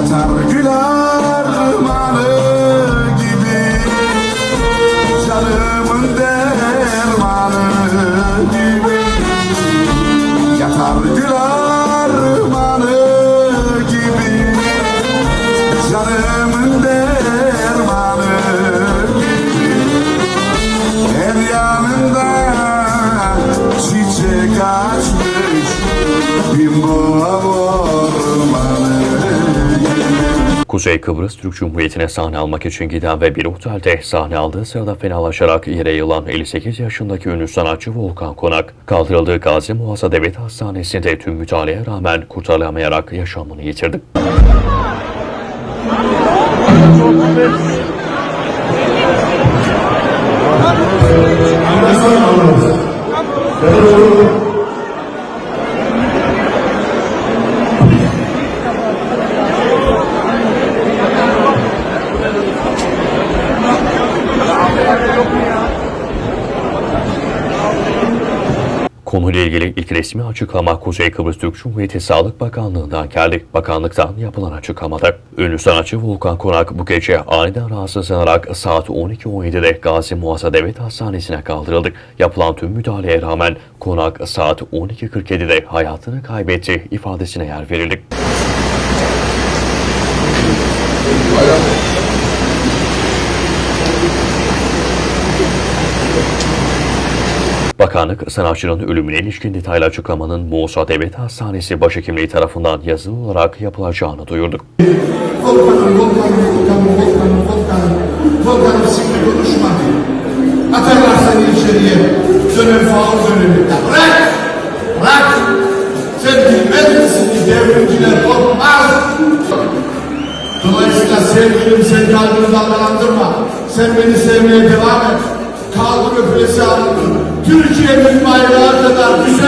Yatar güler manı gibi. Canımın dermanı gibi. Yatar güler manı gibi. Canımın dermanı Kuzey Kıbrıs Türk Cumhuriyeti'ne sahne almak için giden ve bir otelde sahne aldığı sırada fenalaşarak yere yılan 58 yaşındaki ünlü sanatçı Volkan Konak, kaldırıldığı Gazi Muhasa Devlet Hastanesi'nde tüm müdahaleye rağmen kurtarılamayarak yaşamını yitirdi. Konuyla ilgili ilk resmi açıklama Kuzey Kıbrıs Türk Cumhuriyeti Sağlık Bakanlığı'ndan geldi. Bakanlıktan yapılan açıklamada. Ünlü sanatçı Volkan Konak bu gece aniden rahatsızlanarak saat 12.17'de Gazi Muhasa Devlet Hastanesi'ne kaldırıldı. Yapılan tüm müdahaleye rağmen Konak saat 12.47'de hayatını kaybetti ifadesine yer verildi. Bakanlık, sanatçının ölümüne ilişkin detaylı açıklamanın Musa Devlet Hastanesi Başhekimliği tarafından yazılı olarak yapılacağını duyurdu. Volkan'ım, Volkan'ım, Volkan'ım, Volkan'ım, Volkan'ım. Volkan'ım konuşma. Atarlar seni içeriye. Dönem faul dönemi. Ya bırak! Bırak! Sen bilmez misin ki devrimciler korkmaz. Dolayısıyla sevgilim sen kalbini dalgalandırma. Sen beni sevmeye devam et. Kaldır öpülesi alındı. Türkiye'nin bayrağı kadar ve